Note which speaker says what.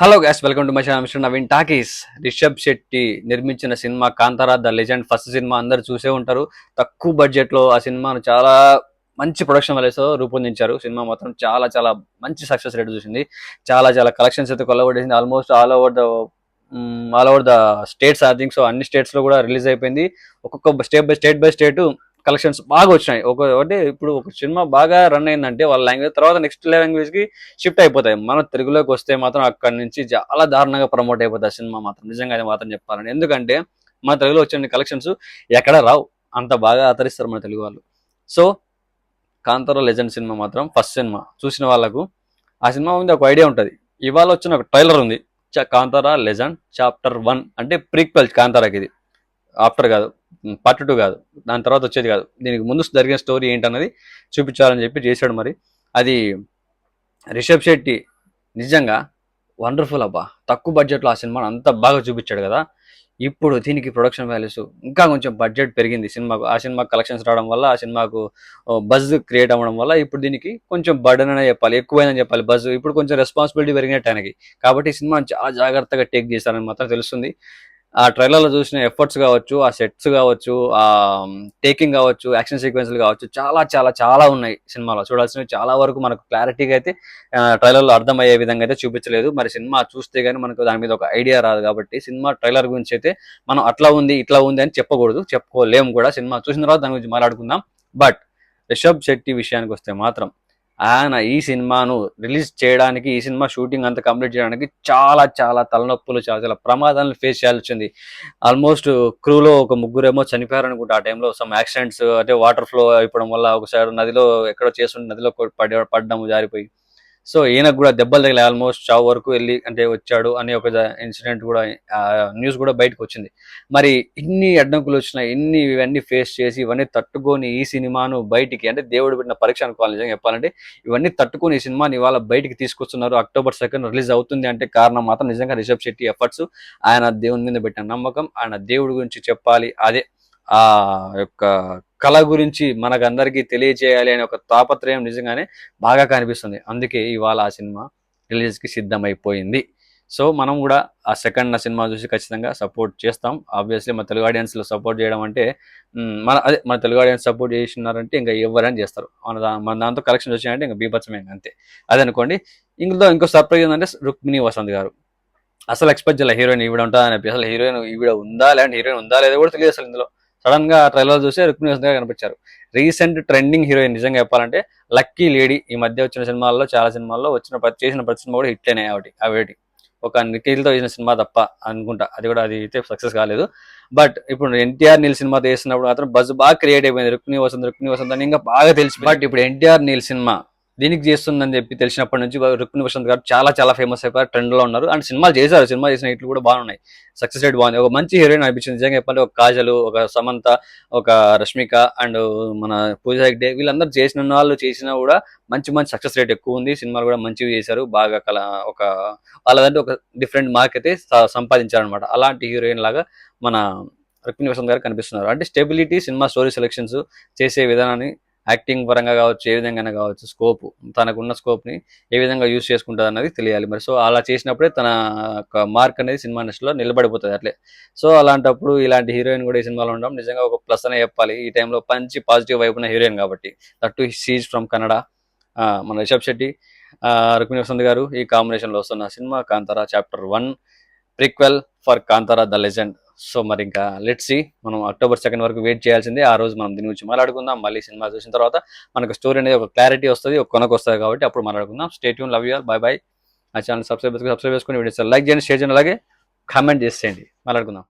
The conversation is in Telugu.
Speaker 1: Hello guys welcome to my channel mister Naveen talkies Rishab Shetty నిర్మించిన cinema Kantara the legend first cinema అందరు చూసే ఉంటారు. తక్కువ బడ్జెట్లో ఆ సినిమాను చాలా మంచి ప్రొడక్షన్ వాల్యూస్ రూపొందించారు. సినిమా మాత్రం చాలా చాలా మంచి సక్సెస్ రేట్ చూసింది. చాలా చాలా కలెక్షన్స్ అయితే కొల్లగొట్టేసింది. Almost all over the all over the states I think so అన్ని స్టేట్స్లో కూడా రిలీజ్ అయిపోయింది. ఒక్కొక్క state by state by state collections బాగా వచ్చినాయి. ఒక అంటే ఇప్పుడు ఒక సినిమా బాగా రన్ అయిందంటే వాళ్ళ లాంగ్వేజ్ తర్వాత నెక్స్ట్ లాంగ్వేజ్కి షిఫ్ట్ అయిపోతాయి. మన తెలుగులోకి వస్తే మాత్రం అక్కడి నుంచి చాలా దారుణంగా ప్రమోట్ అయిపోతాయి సినిమా మాత్రం. నిజంగా అది మాత్రం చెప్పాలని. ఎందుకంటే మన తెలుగులో వచ్చిన కలెక్షన్స్ ఎక్కడ రావు. అంత బాగా ఆదరిస్తారు మన తెలుగు వాళ్ళు. సో కాంతారా లెజెండ్ సినిమా మాత్రం ఫస్ట్ సినిమా. చూసిన వాళ్ళకు ఆ సినిమా ఉంది ఒక ఐడియా ఉంటుంది. ఇవాళ వచ్చిన ఒక ట్రైలర్ ఉంది. కాంతారా లెజెండ్ చాప్టర్ వన్ అంటే ప్రీక్వెల్ కాంతారాకి ఇది. ఆఫ్టర్ కాదు. పార్ట్ టూ కాదు. దాని తర్వాత వచ్చేది కాదు. దీనికి ముందు జరిగిన స్టోరీ ఏంటన్నది చూపించాలని చెప్పి చేశాడు మరి. అది రిషబ్ శెట్టి నిజంగా వండర్ఫుల్ అబ్బా. తక్కువ బడ్జెట్లో ఆ సినిమాను అంత బాగా చూపించాడు కదా. ఇప్పుడు దీనికి ప్రొడక్షన్ వాల్యూస్ ఇంకా కొంచెం బడ్జెట్ పెరిగింది సినిమాకు. ఆ సినిమా కలెక్షన్స్ రావడం వల్ల ఆ సినిమాకు బజ్ క్రియేట్ అవ్వడం వల్ల ఇప్పుడు దీనికి కొంచెం బర్డన్ అనే చెప్పాలి. ఎక్కువైందని చెప్పాలి బజ్ ఇప్పుడు కొంచెం రెస్పాన్సిబిలిటీ పెరిగినట్టు ఆయనకి. కాబట్టి ఈ సినిమాని చాలా జాగ్రత్తగా టేక్ చేశారని మాత్రం తెలుస్తుంది. ఆ ట్రైలర్లో చూసిన ఎఫర్ట్స్ కావచ్చు ఆ సెట్స్ కావచ్చు ఆ టేకింగ్ కావచ్చు యాక్షన్ సీక్వెన్స్లు కావచ్చు చాలా చాలా చాలా ఉన్నాయి సినిమాలో. చూడాల్సినవి చాలా వరకు మనకు క్లారిటీగా అయితే ట్రైలర్లో అర్థమయ్యే విధంగా అయితే చూపించలేదు. మరి సినిమా చూస్తే కానీ మనకు దాని మీద ఒక ఐడియా రాదు కాబట్టి సినిమా ట్రైలర్ గురించి అయితే మనం అట్లా ఉంది ఇట్లా ఉంది అని చెప్పకూడదు చెప్పుకోలేము కూడా. సినిమా చూసిన తర్వాత దాని గురించి మాట్లాడుకుందాం. బట్ రిషబ్ శెట్టి విషయానికి వస్తే మాత్రం ఆయన ఈ సినిమాను రిలీజ్ చేయడానికి ఈ సినిమా షూటింగ్ అంతా కంప్లీట్ చేయడానికి చాలా చాలా తలనొప్పులు చాలా చాలా ప్రమాదాలను ఫేస్ చేయాల్సి వచ్చింది ఆల్మోస్ట్ క్రూలో ఒక ముగ్గురేమో చనిపోయారు అనుకుంటా ఆ టైంలో. సమ్ యాక్సిడెంట్స్ అంటే వాటర్ ఫ్లో అయిపోవడం వల్ల ఒకసారి నదిలో ఎక్కడో చేస్తుంటే నదిలో పడి పడ పడ్డము జారిపోయి. సో ఈయనకు కూడా దెబ్బలు తగిలి ఆల్మోస్ట్ చావు వరకు వెళ్ళి అంటే వచ్చాడు అనే ఒక ఇన్సిడెంట్ కూడా న్యూస్ కూడా బయటకు వచ్చింది. మరి ఇన్ని అడ్డంకులు వచ్చినాయి ఇన్ని ఇవన్నీ ఫేస్ చేసి ఇవన్నీ తట్టుకొని ఈ సినిమాను బయటికి అంటే దేవుడు పెట్టిన పరీక్ష అనుకోవాలి నిజంగా చెప్పాలంటే. ఇవన్నీ తట్టుకొని ఈ సినిమాని ఇవాళ బయటికి తీసుకొస్తున్నారు. అక్టోబర్ సెకండ్ రిలీజ్ అవుతుంది అంటే కారణం మాత్రం నిజంగా రిషబ్ శెట్టి ఎఫర్ట్స్ ఆయన దేవుని మీద పెట్టిన నమ్మకం ఆయన దేవుడి గురించి చెప్పాలి. అదే ఆ యొక్క కళ గురించి మనకందరికీ తెలియజేయాలి అనే ఒక తాపత్రయం నిజంగానే బాగా కనిపిస్తుంది. అందుకే ఇవాళ ఆ సినిమా రిలీజ్కి సిద్ధమైపోయింది. సో మనం కూడా ఆ సెకండ్ సినిమా చూసి ఖచ్చితంగా సపోర్ట్ చేస్తాం. ఆబ్వియస్లీ మన తెలుగు ఆడియన్స్లో సపోర్ట్ చేయడం అంటే మన అదే మన తెలుగు ఆడియన్స్ సపోర్ట్ చేసినారంటే ఇంకా ఎవరైనా చేస్తారు. మన దా మన దాంతో కలెక్షన్ వచ్చినాయంటే ఇంకా బీభత్సమే అంతే. అదే అనుకోండి ఇందులో ఇంకో సర్ప్రైజ్ ఏంటంటే రుక్మిణి వసంత్ గారు. అసలు ఎక్స్పెక్ట్ చేయాలి హీరోయిన్ ఈవిడ ఉంటుందని అని అసలు హీరోయిన్ ఈవిడ ఉందా లేదంటే హీరోయిన్ ఉందా లేదా కూడా తెలియదు అసలు ఇందులో. సడన్గా ట్రైలర్ చూస్తే రుక్మిణి గా కనిపించారు. రీసెంట్ ట్రెండింగ్ హీరోయిన్ నిజంగా చెప్పాలంటే లక్కీ లేడీ ఈ మధ్య వచ్చిన సినిమాల్లో చాలా సినిమాల్లో వచ్చిన ప్రతి చేసిన ప్రతి సినిమా కూడా హిట్ అయినాయి ఆవిడ ఆవిడ ఒక నిఖిల్తో చేసిన సినిమా తప్ప అనుకుంటా. అది కూడా అది అయితే సక్సెస్ కాలేదు. బట్ ఇప్పుడు ఎన్టీఆర్ నీల్ సినిమా చేసినప్పుడు మాత్రం బజ్ బాగా క్రియేట్ అయిపోయింది. రుక్మిణి వసంత్ రుక్మిణి వసంత్ అని ఇంకా బాగా తెలిసి బట్ ఇప్పుడు ఎన్టీఆర్ నీల్ సినిమా దీనికి చేస్తుందని చెప్పి తెలిసినప్పటి నుంచి రుక్మిణి ప్రశాంత్ గారు చాలా చాలా ఫేమస్ అయిపోయారు ట్రెండ్లో ఉన్నారు. అండ్ సినిమాలు చేశారు సినిమా చేసిన హిట్లు కూడా బాగున్నాయి సక్సెస్ రేట్ బాగుంది. ఒక మంచి హీరోయిన్ అనిపించింది. నిజంగా చెప్పాలి ఒక కాజలు ఒక సమంత ఒక రష్మిక అండ్ మన పూజ హెగ్డే వీళ్ళందరూ చేసిన వాళ్ళు చేసినా కూడా మంచి మంచి సక్సెస్ రేట్ ఎక్కువ ఉంది. సినిమాలు కూడా మంచివి చేశారు. బాగా కల ఒక వాళ్ళదంటే ఒక డిఫరెంట్ మార్క్ అయితే సంపాదించారనమాట అలాంటి హీరోయిన్ లాగా మన రుక్మిణి వసంత్ గారు కనిపిస్తున్నారు. అంటే స్టెబిలిటీ సినిమా స్టోరీ సెలెక్షన్స్ చేసే విధానాన్ని యాక్టింగ్ పరంగా కావచ్చు ఏ విధంగా కావచ్చు స్కోప్ తనకున్న స్కోప్ని ఏ విధంగా యూజ్ చేసుకుంటుంది అన్నది తెలియాలి. మరి సో అలా చేసినప్పుడే తన మార్క్ అనేది సినిమా ఇండస్ట్రీలో నిలబడిపోతుంది అట్లే. సో అలాంటప్పుడు ఇలాంటి హీరోయిన్ కూడా ఈ సినిమాలో ఉండడం నిజంగా ఒక ప్లస్ అనే చెప్పాలి. ఈ టైంలో మంచి పాజిటివ్ వైపు ఉన్న హీరోయిన్ కాబట్టి. దట్టు సీజ్ ఫ్రమ్ కన్నడ మన రిషబ్ శెట్టి రుక్మిణి వసంత్ గారు ఈ కాంబినేషన్లో వస్తున్న cinema Kantara chapter one prequel for Kantara the legend. So మరి ఇంకా లెట్ సి మనం అక్టోబర్ సెకండ్ వరకు వెయిట్ చేయాల్సిందే. ఆ రోజు మనం దీని గురించి మాట్లాడుకుందాం. మళ్ళీ సినిమా చూసిన తర్వాత మనకు స్టోరీ అనేది ఒక క్లారిటీ వస్తుంది ఒక కొనకు వస్తుంది కాబట్టి అప్పుడు మాట్లాడుకుందాం. స్టేట్ యూన్ లవ్ యూ బాయ్ బాయ్ ఆ ఛానల్ సబ్స్క్రైబ్ సబ్స్క్రైబ్ చేసుకుని వీడియోస్ లైక్ చేయండి షేర్ చేయండి అలాగే కామెంట్ చేసేయండి. మాట్లాడుకుందాం.